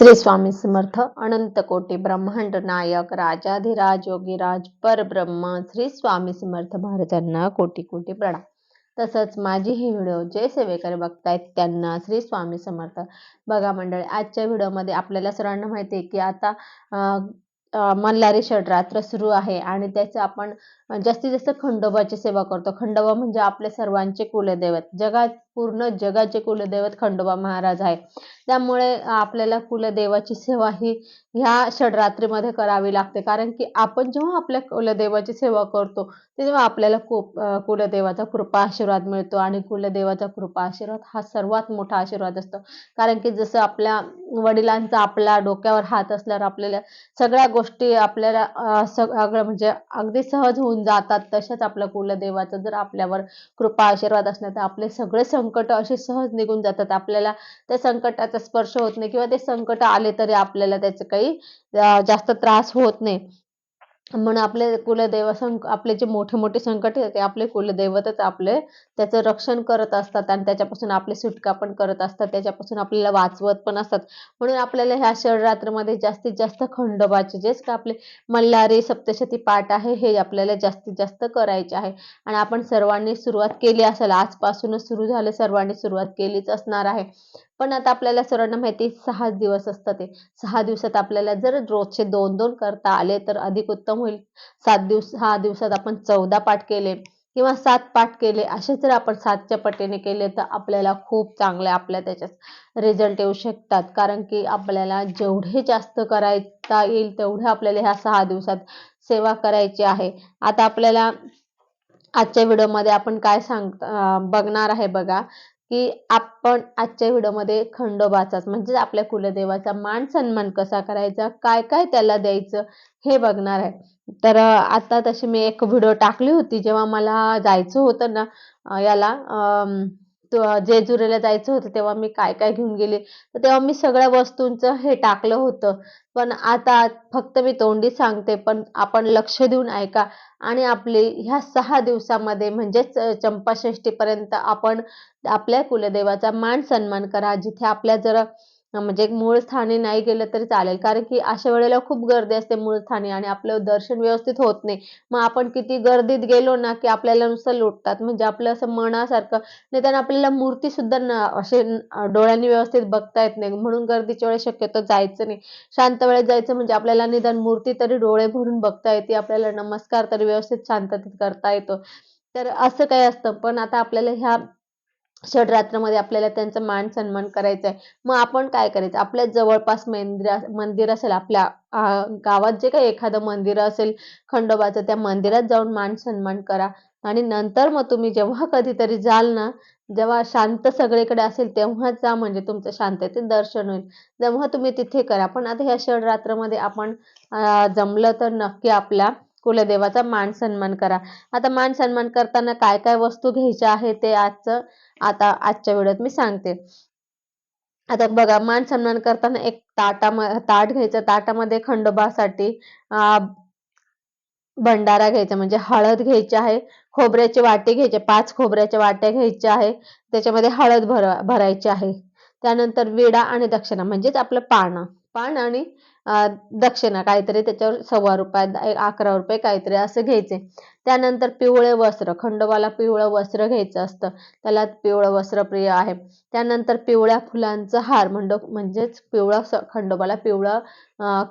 श्री स्वामी समर्थ अनंत कोटी ब्रह्मांड नायक राजाधिराज योगीराज परब्रह्म श्री स्वामी समर्थ महाराजांना कोटी कोटी प्रणाम. तसंच माझी ही व्हिडिओ जे सेवेकरी बघतायत त्यांना श्री स्वामी समर्थ. बघा मंडळी आजच्या व्हिडिओमध्ये आपल्याला सर्वांना माहिती आहे की आता मल्हारी षडरात्र सुरू आहे आणि त्याचं आपण जास्तीत जास्त खंडोबाची सेवा करतो. खंडोबा म्हणजे आपले सर्वांचे कुलदैवत. जगात पूर्ण जगाचे कुलदैवत खंडोबा महाराज आहे त्यामुळे आपल्याला कुलदेवाची सेवा ही ह्या षडरात्रीमध्ये करावी लागते. कारण की आपण जेव्हा आपल्या कुलदेवाची सेवा करतो तेव्हा आपल्याला कु कुलदेवाचा कृपा आशीर्वाद मिळतो. आणि कुलदेवाचा कृपा आशीर्वाद हा सर्वात मोठा आशीर्वाद असतो. कारण की जसं आपल्या वडिलांचा आपल्या डोक्यावर हात असल्यावर आपल्याला सगळ्या गोष्टी आपल्याला सगळं म्हणजे अगदी सहज होऊन जातात. तशाच आपल्या कुलदेवाचं जर आपल्यावर कृपा आशीर्वाद असणार तर आपले सगळे संकट असे सहज निघून जातात. आपल्याला त्या संकटाचा स्पर्श होत नाही किंवा ते संकट आले तरी आपल्याला त्याचं काही जास्त त्रास होत नाही. म्हणून आपले कुलदैव संक आपले जे मोठे मोठे संकट आहे ते आपले कुलदैवतच आपले त्याचं रक्षण करत असतात आणि त्याच्यापासून आपली सुटका पण करत असतात त्याच्यापासून आपल्याला वाचवत पण असतात. म्हणून आपल्याला ह्या षडरात्रमध्ये जास्तीत जास्त खंडोबाचे जेच का आपले मल्हारी सप्तशती पाठ आहे हे आपल्याला जास्तीत जास्त करायचे आहे. आणि आपण सर्वांनी सुरुवात केली असेल आजपासूनच सुरू झालं सर्वांनी सुरुवात केलीच असणार आहे. पण आता आपल्याला सर्वांना माहिती सहा दिवस असतात ते. सहा दिवसात आपल्याला जर रोजचे दोन दोन करता आले तर अधिक उत्तम होईल. सात दिवस सहा दिवसात आपण चौदा पाठ केले किंवा सात पाठ केले असे जर आपण सातच्या पटीने केले तर आपल्याला खूप चांगले आपल्या त्याच्यात रिझल्ट येऊ शकतात. कारण की आपल्याला जेवढे जास्त करायचा येईल तेवढे आपल्याला ह्या सहा दिवसात सेवा करायची आहे. आता आपल्याला आजच्या व्हिडिओमध्ये आपण काय सांग बघणार आहे बघा. की आपण आजच्या व्हिडिओमध्ये खंडोबाचाच म्हणजेच आपल्या कुलदेवाचा मान सन्मान कसा करायचा काय काय त्याला द्यायचं हे बघणार आहे. तर आता तशी मी एक व्हिडिओ टाकली होती जेव्हा मला जायचं होतं ना याला जेजुरीला जायचं होतं तेव्हा मी काय काय घेऊन गेले. तर तेव्हा मी सगळ्या वस्तूंचं हे टाकलं होतं. पण आता फक्त मी तोंडी सांगते पण आपण लक्ष देऊन ऐका. आणि आपले ह्या सहा दिवसामध्ये म्हणजेच चंपाषष्ठीपर्यंत आपण आपल्या कुलदेवाचा मान सन्मान करा. जिथे आपल्या जर म्हणजे मूळ स्थानी नाही गेलं तरी चालेल. कारण की अशा वेळेला खूप गर्दी असते मूळ स्थानी आणि आपलं दर्शन व्यवस्थित होत नाही. मग आपण किती गर्दीत गेलो ना की आपल्याला नुसतं लुटतात. म्हणजे आपलं असं मनासारखं. निदान आपल्याला मूर्ती सुद्धा न असे डोळ्यांनी व्यवस्थित बघता येत नाही. म्हणून गर्दीच्या वेळेस शक्यतो जायचं नाही. शांत वेळेत जायचं म्हणजे आपल्याला निदान मूर्ती तरी डोळे भरून बघता येते. आपल्याला नमस्कार तरी व्यवस्थित शांततेत करता येतो. तर असं काही असतं. पण आता आपल्याला ह्या षडरात्रमध्ये आपल्याला त्यांचा मान सन्मान करायचा आहे. मग आपण काय करायचं? आपल्या जवळपास मंदिर मंदिर असेल आपल्या गावात जे काही एखादं मंदिर असेल खंडोबाचं त्या मंदिरात जाऊन मान सन्मान करा. आणि नंतर मग तुम्ही जेव्हा कधीतरी जाल ना जेव्हा शांत सगळीकडे असेल तेव्हा जा म्हणजे तुमचं शांततेत दर्शन होईल. तेव्हा तुम्ही तिथे करा. पण आता ह्या षडरात्रमध्ये आपण जमलं तर नक्की आपल्या कुलदेवाचा मान सन्मान करा. आता मान सन्मान करताना काय काय वस्तू घ्यायच्या आहे ते आजचं आता आजच्या व्हिडिओत मी सांगते. आता बघा मान सन्मान करताना एक ताटा ताट घ्यायचं. ताटामध्ये खंडोबासाठी अं, भंडारा घ्यायचा. म्हणजे हळद घ्यायची आहे खोबऱ्याची वाटी घ्यायचे पाच खोबऱ्याच्या वाट्या घ्यायच्या आहे त्याच्यामध्ये हळद भर भरायची आहे. त्यानंतर विडा आणि दक्षिणा म्हणजेच आपलं पान. पान आणि दक्षिणा काहीतरी त्याच्यावर सव्वा रुपये अकरा रुपये काहीतरी असं घ्यायचे. त्यानंतर पिवळे वस्त्र खंडोबाला पिवळं वस्त्र घ्यायचं असतं. त्याला पिवळं वस्त्र प्रिय आहे. त्यानंतर पिवळ्या फुलांचं हार म्हणजे म्हणजेच पिवळा स- खंडोबाला पिवळा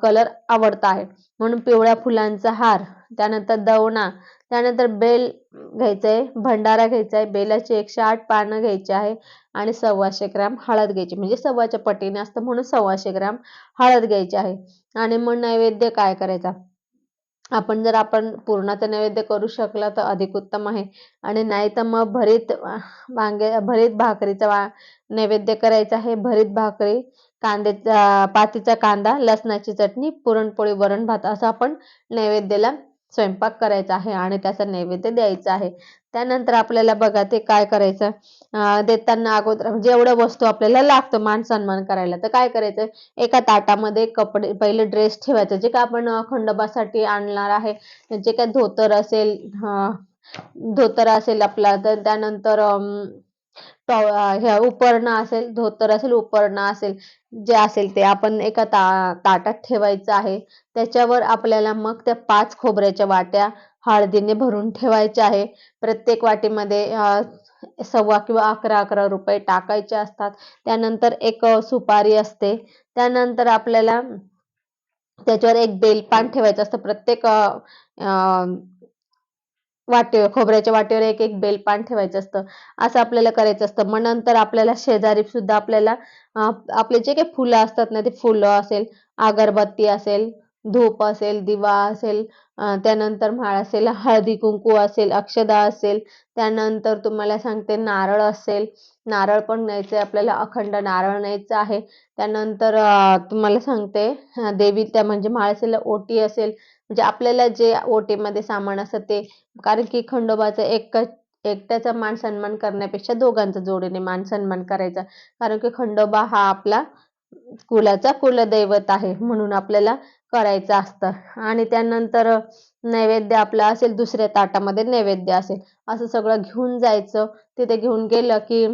कलर आवडता आहे. म्हणून पिवळ्या फुलांचा हार. त्यानंतर दवणा त्यानंतर बेल घ्यायचं आहे भंडारा घ्यायचा आहे बेलाची एकशे आठ पानं घ्यायची आहे आणि सव्वाशे ग्रॅम हळद घ्यायची. म्हणजे सव्वाच्या पटीने असतं म्हणून सव्वाशे ग्रॅम हळद घ्यायची आहे. आणि मग नैवेद्य काय करायचा? आपण जर आपण पूर्णाचा नैवेद्य करू शकला तर अधिक उत्तम आहे. आणि नाही तर मग भरीत वांगे भरीत भाकरीचा वा नैवेद्य करायचा आहे. भरीत भाकरी कांद्याचा पातीचा कांदा लसणाची चटणी पुरणपोळी वरण भात असं आपण नैवेद्याला स्वयंपाक करायचा आहे आणि त्याचा नैवेद्य द्यायचा आहे. त्यानंतर आपल्याला बघा ते काय करायचं? देताना अगोदर म्हणजे वस्तू आपल्याला लागतं मान सन्मान करायला. तर काय करायचं? एका ताटामध्ये कपडे पहिले ड्रेस ठेवायचे. जे काय आपण खंडोबासाठी आणणार आहे. जे काय धोतर असेल धोतर असेल आपला तर त्यानंतर ह्या उपरणं असेल धोतर असेल उपरणं असेल जे असेल ते आपण एका ता ताटात ठेवायचं आहे. त्याच्यावर आपल्याला मग त्या पाच खोबऱ्याच्या वाट्या हळदीने भरून ठेवायच्या आहे. प्रत्येक वाटीमध्ये सव्वा किंवा अकरा अकरा रुपये टाकायचे असतात. त्यानंतर एक सुपारी असते. त्यानंतर आपल्याला त्याच्यावर एक बेलपान ठेवायचं असतं. प्रत्येक वाटेवर खोबऱ्याच्या वाटेवर एक एक बेलपान ठेवायचं असतं. असं आपल्याला करायचं असतं. मग नंतर आपल्याला शेजारी सुद्धा आपल्याला आपले जे काही फुलं असतात ना ते फुलं असेल अगरबत्ती असेल धूप असेल दिवा असेल त्यानंतर माळ असेल हळदी कुंकू असेल अक्षदा असेल त्यानंतर तुम्हाला सांगते नारळ असेल. नारळ पण न्यायचं आहे आपल्याला अखंड नारळ न्यायचं आहे. त्यानंतर तुम्हाला सांगते देवी त्या म्हणजे म्हाळसेला ओटी असेल म्हणजे आपल्याला जे ओटीमध्ये सामान असतं ते कारण की खंडोबाचं एक एकट्याचा मान सन्मान करण्यापेक्षा दोघांचा जोडीने मान सन्मान करायचा. कारण की खंडोबा हा आपला कुलाचा कुलदैवत आहे म्हणून आपल्याला करायचं असतं. आणि त्यानंतर नैवेद्य आपला असेल दुसऱ्या ताटामध्ये नैवेद्य असेल. असं सगळं घेऊन जायचं. तिथे घेऊन गेलं की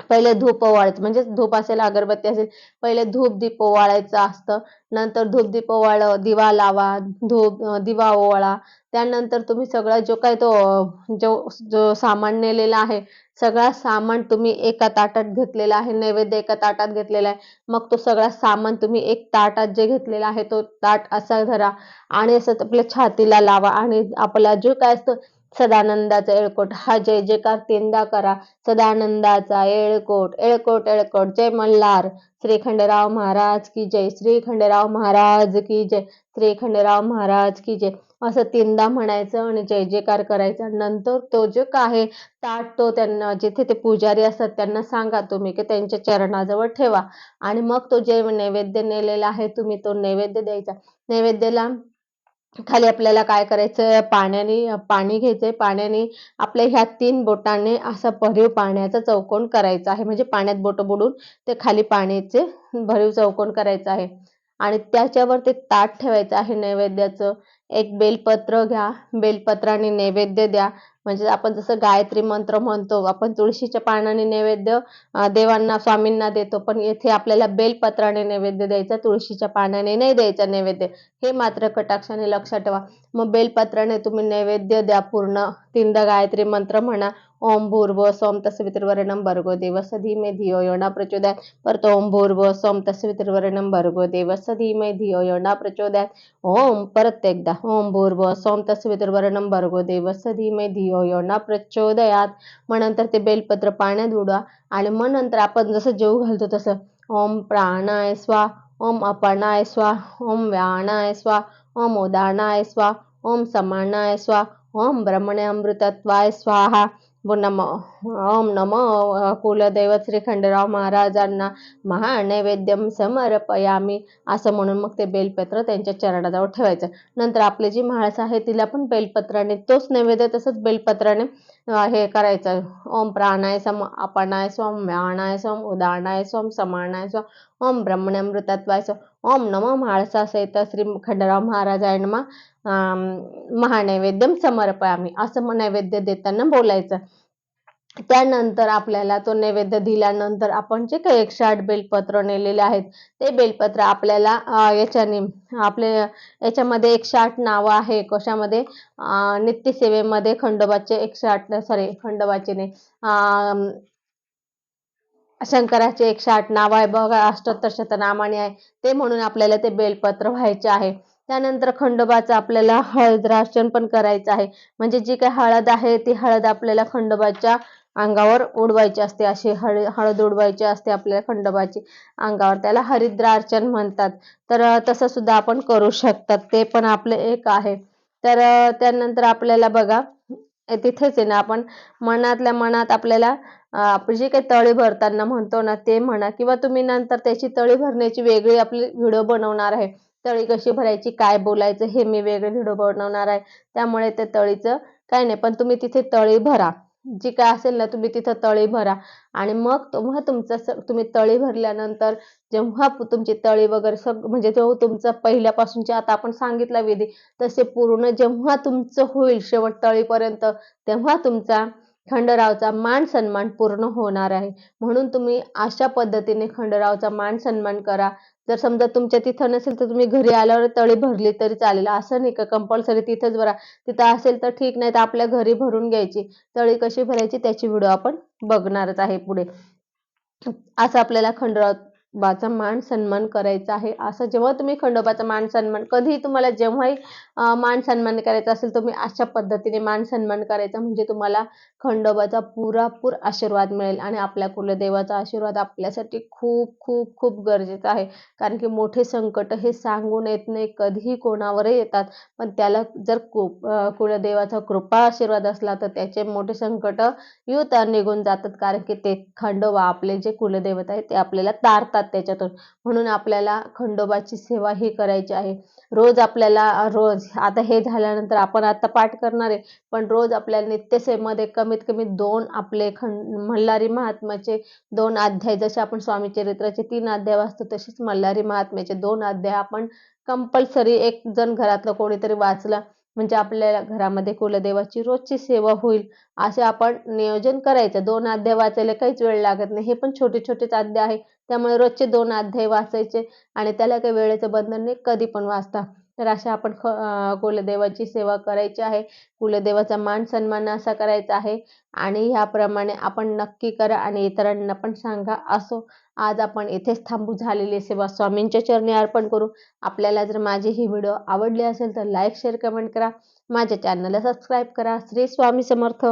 पहिले धूप ओवाळायचं म्हणजे धूप असेल अगरबत्ती असेल पहिले धूप दीप ओवाळायचं असतं. नंतर धूप दीप ओवाळ दिवा लावा धूप दिवा ओवाळा. त्यानंतर तुम्ही सगळा जो काय तो जो जो सामान नेलेला आहे सगळा सामान तुम्ही एका ताटात घेतलेला आहे नैवेद्य एका ताटात घेतलेला आहे. मग तो सगळा सामान तुम्ही एक ताटात जे घेतलेला आहे तो ताट असा धरा आणि असं आपल्या छातीला लावा आणि आपला जो काय असतो सदानंदाचा एळकोट हा जय जयकार तीनदा करा. सदानंदाचा येळकोट एळकोट एळकोट जय मल्हार. श्री खंडेराव महाराज की जय. श्री खंडेराव महाराज की जय. श्री खंडेराव महाराज की जय. असं तीनदा म्हणायचं आणि जय जयकार करायचा. नंतर तो जो काय आहे ताट तो त्यांना जिथे ते पुजारी असतात त्यांना सांगा तुम्ही की त्यांच्या चरणाजवळ ठेवा. आणि मग तो जे नैवेद्य नेलेला आहे तुम्ही तो नैवेद्य द्यायचा. नैवेद्याला खाली आपल्याला काय करायचं पाण्याने पाणी घ्यायचंय. पाण्याने आपल्या ह्या तीन बोटाने असा भरीव पाण्याचा चौकोन करायचा आहे. म्हणजे पाण्यात बोट बुडून ते खाली पाण्याचे भरीव चौकोन करायचं आहे. आणि त्याच्यावर ते ताट ठेवायचं आहे नैवेद्याचं. एक बेलपत्र घ्या. बेलपत्राने नैवेद्य द्या. म्हणजे आपण जसं गायत्री मंत्र म्हणतो आपण तुळशीच्या पानाने नैवेद्य देवांना स्वामींना देतो पण येथे आपल्याला बेलपत्राने नैवेद्य द्यायचा तुळशीच्या पानाने नाही द्यायचा नैवेद्य. हे मात्र कटाक्षाने लक्षात ठेवा. मग बेलपत्राने तुम्ही नैवेद्य द्या पूर्ण. तीनदा गायत्री मंत्र म्हणा ओम भूर्भ सोम तस्वितर्वरणम भर्गो देवस धीमे धियो योणा प्रचोदयात। परत ओम भूर्भ सोम तस्वितर्वरणम भर्गो देवस धीमे धियो योणा प्रचोदयात। ओम परत एकदा ओम भूर्भ सोम तस्वितर्वरणम भर्गो देवस धीमे धियो योणा प्रचोदयात। मग नंतर ते बेलपत्र पाण्यात उडवा आणि मग नंतर आपण जसं जेव घालतो तसं ओम प्राणाय स्वा ओम अपर्णाय स्वा ओम व्याणाय स्वा ओम उदानाय स्वा ओम समानाय स्वा ओम ब्रह्मणे अमृतत्वाय स्वाहा. नम ओम नम कुलदैवत श्री खंडराव महाराजांना महानैवेद्यम समर्पयामी. असं म्हणून मग ते बेलपत्र त्यांच्या चरणाजवळ ठेवायचं. नंतर आपली जी म्हाळस आहे तिला पण बेलपत्राने तोच नैवेद्य तसंच बेलपत्राने हे करायचं. ओम प्राणाय सम अपनाय सोम व्याणाय सोम उदानाय सोम समानाय सोम. ओम ब्रह्मणे अमृतत्वाय ओम नम म्हाळसा सहित श्री खंडराव महाराजांना महानैवेद्यम समर्पयामी. असं मग नैवेद्य देताना बोलायचं. त्यानंतर आपल्याला तो नैवेद्य दिल्यानंतर आपण जे काही एकशे आठ बेलपत्र नेलेले आहेत ते बेलपत्र आपल्याला याच्याने आपले याच्यामध्ये एकशे आठ नावं आहे कशामध्ये? नित्यसेवेमध्ये खंडोबाचे एकशे आठ सॉरी खंडोबाचे नाही शंकराचे एकशे आठ नाव आहे बघा अष्टोत्तर शतनामाने आहे. ते म्हणून आपल्याला ते बेलपत्र व्हायचे आहे. त्यानंतर खंडोबाचं आपल्याला हळदराशन पण करायचं आहे. म्हणजे जी काही हळद आहे ती हळद आपल्याला खंडोबाच्या अंगावर उडवायची असते. अशी हळ हळद उडवायची असते आपल्याला खंडोबाची अंगावर. त्याला हरिद्रार्चन म्हणतात. तर तसं सुद्धा आपण करू शकतात. ते पण आपलं एक आहे. तर त्यानंतर आपल्याला बघा तिथेच आहे ना आपण मनातल्या मनात आपल्याला जे काही तळी भरताना म्हणतो ना ते म्हणा. किंवा तुम्ही नंतर त्याची तळी भरण्याची वेगळी आपली व्हिडिओ बनवणार आहे. तळी कशी भरायची काय बोलायचं हे मी वेगळे व्हिडिओ बनवणार आहे. त्यामुळे ते तळीचं काय नाही पण तुम्ही तिथे तळी भरा. जी काय असेल ना तुम्ही तिथं तळी भरा. आणि मग तेव्हा तुमचं तुम्ही तळी भरल्यानंतर जेव्हा तुमची तळी वगैरे सग म्हणजे जो तुमचं पहिल्यापासूनचे आता आपण सांगितलं विधी तसे पूर्ण जेव्हा तुमचं होईल शेवट तळीपर्यंत तेव्हा तुमचा खंडरावचा मान सन्मान पूर्ण होणार आहे. म्हणून तुम्ही अशा पद्धतीने खंडरावचा मान सन्मान करा. जर समजा तुमच्या तिथं नसेल तर तुम्ही घरी आल्यावर तळी भरली तरी चालेल. असं नाही का? कंपल्सरी तिथंच भरा. तिथं असेल तर ठीक नाही तर आपल्या घरी भरून घ्यायची. तळी कशी भरायची त्याची व्हिडिओ आपण बघणारच आहे पुढे. असं आपल्याला बाचा मान सन्मान करायचा आहे. असं जेव्हा तुम्ही खंडोबाचा मान सन्मान कधीही तुम्हाला जेव्हाही मान सन्मान करायचा असेल तुम्ही अशा पद्धतीने मान सन्मान करायचा म्हणजे तुम्हाला खंडोबाचा पुरापूर आशीर्वाद मिळेल आणि आपल्या कुलदेवाचा आशीर्वाद आपल्यासाठी खूप खूप खूप गरजेचा आहे. कारण की मोठे संकट हे सांगून येत नाही कधीही कोणावरही येतात. पण त्याला जर कु कुलदेवाचा कृपा आशीर्वाद असला तर त्याचे मोठे संकट युत निघून जातात. कारण की ते खंडोबा आपले जे कुलदैवत आहे ते आपल्याला तारतात. त्याच्यातून. म्हणून आपल्याला खंडोबाची सेवा ही करायची आहे. रोज आपल्याला रोज आता हे झाल्यानंतर आपण आता पाठ करणार आहे पण रोज आपल्याला नित्यसेवेमध्ये कमीत कमी दोन आपले खंड मल्हारी महात्म्याचे दोन अध्याय जसे आपण स्वामी चरित्राचे तीन अध्याय वाचतो तसेच मल्हारी महात्म्याचे दोन अध्याय आपण कंपल्सरी एक जण घरातलं कोणीतरी वाचला म्हणजे आपल्या घरामध्ये कुलदेवाची रोजची सेवा होईल असे आपण नियोजन करायचं. दोन अध्याय वाचायला काहीच वेळ लागत नाही. हे पण छोटे छोटेच अध्याय आहे. त्यामुळे रोजचे दोन अध्याय वाचायचे आणि त्याला काही वेळेचं बंधन नाही कधी पण वाचता. तर अशा आपण ख कुलदेवाची सेवा करायची आहे. कुलदेवाचा मान सन्मान असा करायचा आहे. आणि ह्याप्रमाणे आपण नक्की करा आणि इतरांना पण सांगा असो आज आपण इथेच थांबू झालेली सेवा स्वामींच्या चरणी अर्पण करू. आपल्याला जर माझी ही व्हिडिओ आवडली असेल तर लाईक शेअर कमेंट करा. माझ्या चॅनलला सबस्क्राईब करा. श्री स्वामी समर्थ.